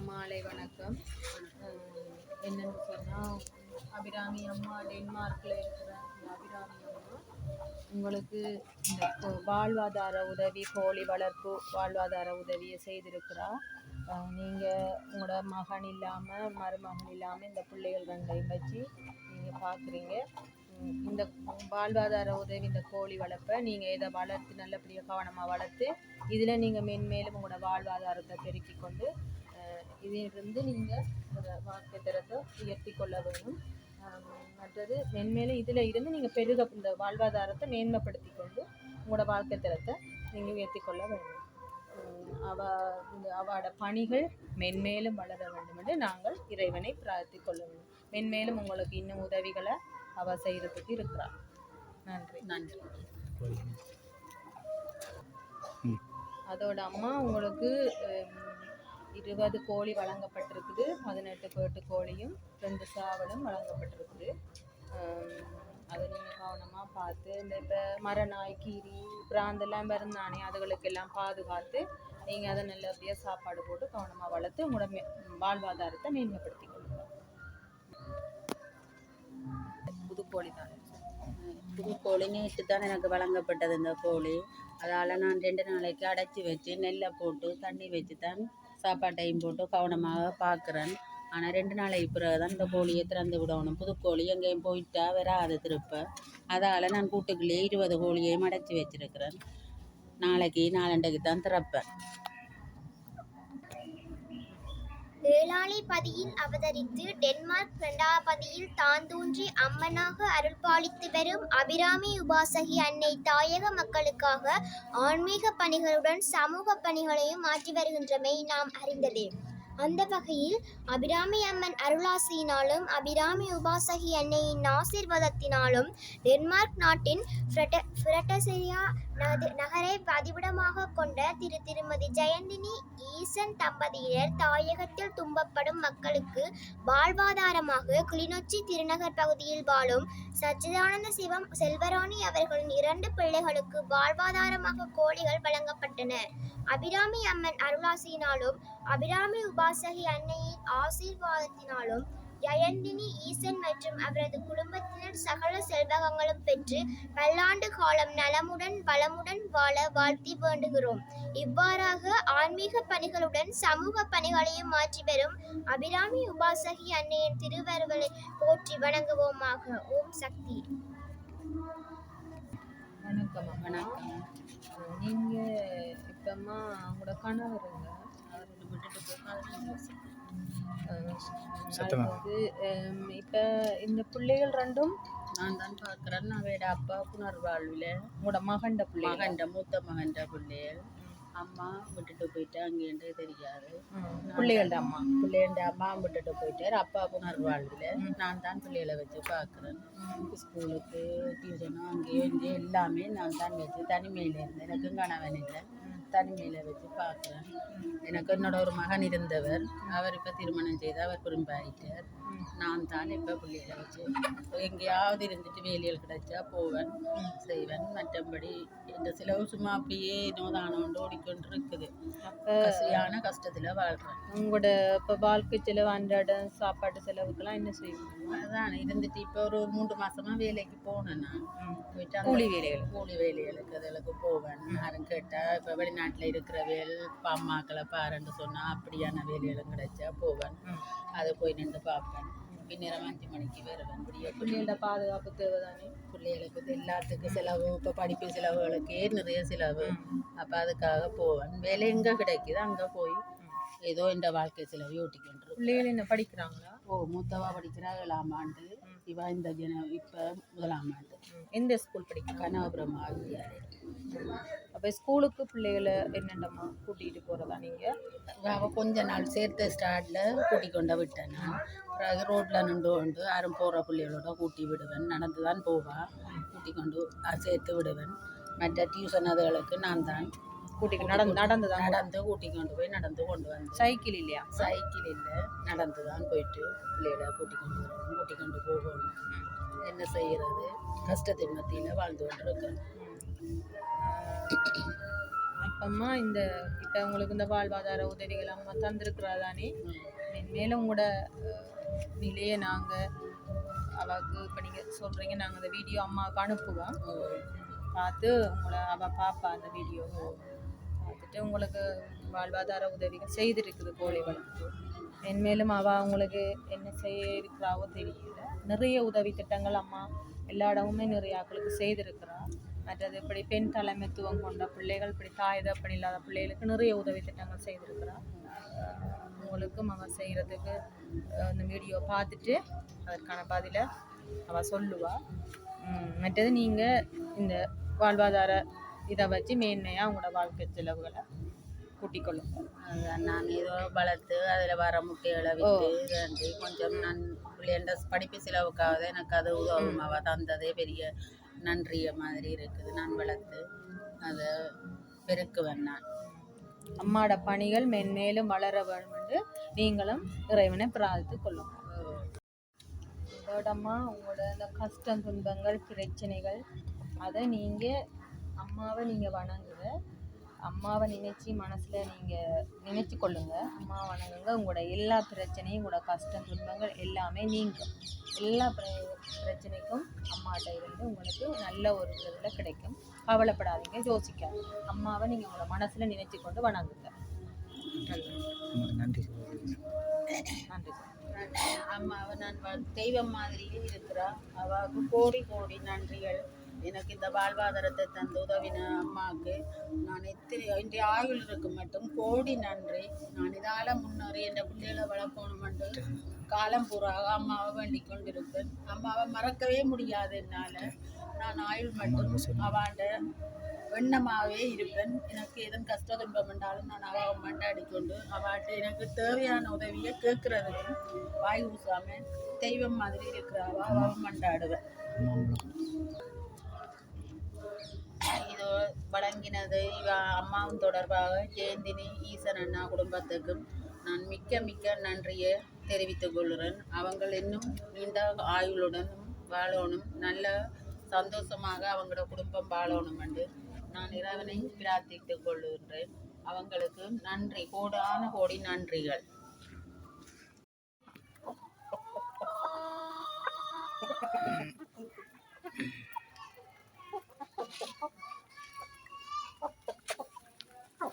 மாலை வணக்கம். என்னன்னு சொன்னால் அபிராமி அம்மா டென்மார்க்கில் இருக்கிற அபிராமி அம்மா உங்களுக்கு இந்த வாழ்வாதார உதவி கோழி வளர்ப்பு வாழ்வாதார உதவியை செய்திருக்கிறா. நீங்கள் உங்களோட மகன் இல்லாமல் மருமகன் இல்லாமல் இந்த பிள்ளைகள் ரெண்டையும் வச்சு நீங்கள் பார்க்குறீங்க இந்த வாழ்வாதார உதவி இந்த கோழி வளர்ப்பை நீங்கள் இதை வளர்த்து நல்லபடியாக கவனமாக வளர்த்து இதில் நீங்கள் மென்மேலும் உங்களோட வாழ்வாதாரத்தை பெருக்கி கொண்டு இதிலிருந்து நீங்கள் வாழ்க்கை தரத்தை உயர்த்தி கொள்ள அஹ், மற்றது மென்மேலும் இதில் இருந்து நீங்கள் பெருக இந்த வாழ்வாதாரத்தை மேன்மைப்படுத்தி கொண்டு உங்களோட வாழ்க்கை தரத்தை நீங்கள் உயர்த்தி கொள்ள வேண்டும். அவ இந்த அவட பணிகள் மென்மேலும் வளர வேண்டும் என்று நாங்கள் இறைவனை பிரார்த்திக் கொள்ள வேண்டும். மென்மேலும் உங்களுக்கு இன்னும் உதவிகளை அவ செய்கிறதுக்கு இருக்கிறார் நன்றி. நன்றி. அதோட அம்மா உங்களுக்கு இருபது கோழி வழங்கப்பட்டிருக்குது பதினெட்டு பேட்டு கோழியும் ரெண்டு சாவலும் வழங்கப்பட்டிருக்குது. அதை நீங்கள் கவனமாக பார்த்து இந்த இப்போ மரநாய் கீரி பிராந்தெல்லாம் பிறந்தானே அதுகளுக்கெல்லாம் பாதுகாத்து நீங்கள் அதை நல்லபடியாக சாப்பாடு போட்டு கவனமாக வளர்த்து உங்களோட வாழ்வாதாரத்தை மேன்மைப்படுத்தி கொடுங்க புது கோழி தான். புது கோழி நேற்று தான் எனக்கு வழங்கப்பட்டது இந்த கோழி. அதால் நான் ரெண்டு நாளைக்கு அடைச்சி வச்சு நெல்லை போட்டு தண்ணி வச்சு தான் சாப்பாட்டையும் போட்டு கவனமாக பார்க்குறேன். ஆனால் ரெண்டு நாளைக்கு பிறகு தான் இந்த கோழியை திறந்து விடணும். புது கோழி எங்கேயும் போயிட்டா வராது திருப்ப. அதால் நான் கூட்டுக்குள்ளேயே இருபது கோழியையும் அடைச்சி வச்சிருக்கிறேன். நாளைக்கு நாளண்டைக்கு தான் திறப்பேன். வேளாளிபதியில் பதியில் அவதரித்து டென்மார்க் பிரண்டாபதியில் தாந்தூன்றி அம்மனாக அருள்பாலித்து வரும் அபிராமி உபாசகி அன்னை தாயக மக்களுக்காக ஆன்மீக பணிகளுடன் சமூக பணிகளையும் ஆற்றி வருகின்றமை நாம் அறிந்ததே. அந்த வகையில் அபிராமி அம்மன் அருளாசியினாலும் அபிராமி உபாசகி அன்னையின் ஆசீர்வாதத்தினாலும் டென்மார்க் நாட்டின் ஃப்ரெட்ட- நகரை பதிவிடமாக கொண்ட திரு திருமதி ஜெயந்தினி ஈசன் தம்பதியினர் தாயகத்தில் தும்பப்படும் மக்களுக்கு வாழ்வாதாரமாக கிளிநொச்சி திருநகர் பகுதியில் வாழும் சச்சிதானந்த சிவம் செல்வராணி அவர்களின் இரண்டு பிள்ளைகளுக்கு வாழ்வாதாரமாக கோழிகள் வழங்கப்பட்டன. அபிராமி அம்மன் அருளாசியினாலும் அபிராமி உபாசகி அன்னையின் ஆசீர்வாதத்தினாலும் ஜெயந்தினி ஈசன் மற்றும் அவரது குடும்பத்தினர் சகல செல்வகங்களும் பெற்று பல்லாண்டு காலம் நலமுடன் வளமுடன் வாழ வாழ்த்தி வேண்டுகிறோம். இவ்வாறாக ஆன்மீக பணிகளுடன் சமூக பணிகளையும் மாற்றி வரும் அபிராமி உபாசகி அன்னையின் திருவருகளை போற்றி வணங்குவோமாக. ஓம் சக்தி. வணக்கம். வணக்கம். நீங்கள் இப்போம்மா உங்களோட கணவருங்க அவரை விட்டுட்டு போய் பதினஞ்சு வருஷம் அது வந்து இப்போ இந்த பிள்ளைகள் ரெண்டும் நான் தான் பார்க்குறேன். அவையோட அப்பா புனர்வாழ்வில் உங்களோட மகண்ட பிள்ளைகள். மகன்ட மூத்த மகன்ட பிள்ளைகள். அம்மா விட்டுட்டு போயிட்டு அங்கேண்டு தெரியாது. பிள்ளைகளோட அம்மா. பிள்ளைண்ட அம்மா விட்டுட்டு போயிட்டார். அப்பா புனர்வாழ்வில். நான் தான் பிள்ளைகளை வச்சு பார்க்குறேன். ஸ்கூலுக்கு டியூஷனும் அங்கேயும் இங்கேயும் எல்லாமே நான் தான் வச்சு தனிமையில் இருந்தேன். எனக்கும் கணவன் இல்லை. தனிமையில் வச்சு பார்க்குறேன். எனக்கு என்னோட ஒரு மகன் இருந்தவர். அவர் இப்போ திருமணம் செய்து அவர் குறும்பாயிட்டார் நான் தான் இப்போ பிள்ளைகளை வச்சு எங்கேயாவது இருந்துட்டு வேலைகள் கிடைச்சா போவேன் செய்வேன். மற்றபடி இந்த செலவு சும்மா அப்படியே நோதானோண்டு ஓடிக்கொண்டு இருக்குது கசியான கஷ்டத்தில் வாழ்கிறேன் உங்களோட இப்போ வாழ்க்கை செலவு அன்றாட சாப்பாட்டு செலவுக்கெல்லாம் என்ன செய்வீங்க? அதான் இருந்துட்டு இப்போ ஒரு மூன்று மாசமா வேலைக்கு போனேன் நான். போயிட்டு கூலி வேலைகள் கூலி வேலைகளுக்கு அதுகளுக்கு போவேன். யாரும் கேட்டால் இப்போ வெளிநாட்டில் இருக்கிற வேல் அம்மாக்களை பாருன்னு சொன்னால் அப்படியான வேலைகளும் கிடைச்சா போவேன். அதை போய் நின்று பார்ப்பேன். பின்னிரம் அஞ்சு மணிக்கு வருவேன். இப்படியே பிள்ளைகளோட பாதுகாப்பு தேவை தானே பிள்ளைகளுக்கு எல்லாத்துக்கும் செலவு இப்போ படிப்பு செலவுகளுக்கே நிறைய செலவு. அப்போ அதுக்காக போவேன். வேலை எங்கே கிடைக்குதோ அங்கே போய் ஏதோ இந்த வாழ்க்கை செலவை ஓட்டிக்கொண்டு பிள்ளைகள் என்ன படிக்கிறாங்களா? ஓ மூத்தவா படிக்கிறா ஏழாம் ஆண்டு. இவா இந்த ஜன இப்போ முதலாம் ஆண்டு. எந்த ஸ்கூல் படிக்கிறாங்க கனகபுரம் வித்யாலயம் அப்போ ஸ்கூலுக்கு பிள்ளைகளை என்னென்னம்மா கூட்டிகிட்டு போகிறதா நீங்கள் அவள் கொஞ்ச நாள் சேர்த்த ஸ்டார்டில் கூட்டி கொண்டு விட்டேன் பிறகு ரோட்டில் நின்று கொண்டு யாரும் போகிற பிள்ளைகளோட கூட்டி விடுவேன். நடந்து தான் போவாள் கூட்டி கொண்டு சேர்த்து விடுவேன். மற்ற டியூஷன் அதுகளுக்கு நான் தான் கூட்டிட்டு நடந்து நடந்து தான் நடந்து கூட்டி கொண்டு போய் நடந்து கொண்டு வந்தேன் சைக்கிள் இல்லையா? சைக்கிள் இல்லை. நடந்து தான் போயிட்டு பிள்ளைகளை கூட்டி கொண்டு வரணும் கூட்டி கொண்டு போகணும். என்ன செய்கிறது கஷ்டத்தின் மத்தியில் வாழ்ந்து கொண்டு இருக்கிறேன் அப்போ அம்மா இந்த இப்போ உங்களுக்கு இந்த வாழ்வாதார உதவிகள் அம்மா தந்திருக்கிறா தானே மேலும் உங்களோட நிலையை நாங்கள் அவளுக்கு இப்போ நீங்கள் சொல்கிறீங்க நாங்கள் அந்த வீடியோ அம்மாவுக்கு அனுப்புவோம். பார்த்து உங்களை அவள் பாப்பா அந்த வீடியோ. பார்த்துட்டு உங்களுக்கு வாழ்வாதார உதவிகள் செய்திருக்குது கோழி வளர்ப்பு. மென்மேலும் அவள் அவங்களுக்கு என்ன செய்ய இருக்கிறாவோ தெரியல. நிறைய உதவி திட்டங்கள் அம்மா எல்லா இடமுமே நிறைய ஆட்களுக்கு செய்திருக்கிறாள் மற்றது இப்படி பெண் தலைமைத்துவம் கொண்ட பிள்ளைகள் இப்படி தாய் தப்பன் இல்லாத பிள்ளைகளுக்கு நிறைய உதவி திட்டங்கள் செய்திருக்கிறாள் அவங்களுக்கும் அவள் செய்கிறதுக்கு இந்த வீடியோ பார்த்துட்டு அதற்கான பதிலை அவள் சொல்லுவாள் மற்றது நீங்கள் இந்த வாழ்வாதார இதை வச்சு மேன்மையாக உங்களோட வாழ்க்கை செலவுகளை கூட்டிக் கொள்ளுங்க அதான் நான் ஏதோ வளர்த்து அதில் வர முட்டைகளை விற்று கொஞ்சம் நான் பிள்ளைண்ட படிப்பு செலவுக்காக எனக்கு அது உதவும். அவ தந்ததே பெரிய நன்றிய மாதிரி இருக்குது. நான் வளர்த்து அதை பெருக்குவேன் நான். அம்மாட பணிகள் மென்மேலும் வளர வேண்டும் என்று நீங்களும் இறைவனை பிரார்த்தித்து கொள்ளுங்க இதோடம்மா உங்களோட இந்த கஷ்டம் துன்பங்கள் பிரச்சனைகள் அதை நீங்கள் அம்மாவை நீங்கள் வணங்குங்க. அம்மாவை நினைச்சு மனசில் நீங்கள் நினைச்சு கொள்ளுங்க. அம்மா வணங்குங்க. உங்களோட எல்லா பிரச்சனையும் உங்களோட கஷ்டம் துன்பங்கள் எல்லாமே நீங்கும். எல்லா பிர- பிரச்சனைக்கும் அம்மாட்ட இருந்து உங்களுக்கு நல்ல ஒரு இதில் கிடைக்கும். கவலைப்படாதீங்க. யோசிக்காதீங்க. அம்மாவை நீங்கள் உங்களோட மனசில் நினைச்சு கொண்டு வணங்குங்க. நன்றி. நன்றி. அம்மாவை நான் தெய்வம் மாதிரியே இருக்கிறா அவாவுக்கு கோடி கோடி நன்றிகள். எனக்கு இந்த வாழ்வாதாரத்தை தந்து உதவின அம்மாவுக்கு. நான் எத்தனை இன்றைய ஆயுள் இருக்கு மட்டும் கோடி நன்றி. நான் இதால் முன்னேறி என் பிள்ளைகளை வளர்க்கணும் என்று காலம் பூராக அம்மாவை வேண்டிக் கொண்டிருப்பேன். அம்மாவை மறக்கவே முடியாது என்னால். நான் ஆயுள் மட்டும் அவாண்ட எண்ணமாகவே இருப்பேன். எனக்கு எதுவும் கஷ்ட துன்பம் என்றாலும் நான் அவாவை மண்டாடி கொண்டு அவாட்ட எனக்கு தேவையான உதவியை கேட்கறதுக்கு வாய் ஊசாம தெய்வம் மாதிரி இருக்கிறாவா அவாவை மண்டாடுவேன் வழங்கினது இவ அம்மாவும் தொடர்பாக ஜெயந்தினி ஈசன் அண்ணா குடும்பத்துக்கும் நான் மிக்க மிக்க நன்றியை தெரிவித்துக் கொள்கிறேன். அவங்கள் இன்னும் நீண்ட ஆயுளுடனும் வாழணும். நல்ல சந்தோஷமாக அவங்களோட குடும்பம் வாழணும் என்று நான் இறைவனை பிரார்த்தித்துக் கொள்கின்றேன். அவங்களுக்கு நன்றி. கோடான கோடி நன்றிகள். Oh.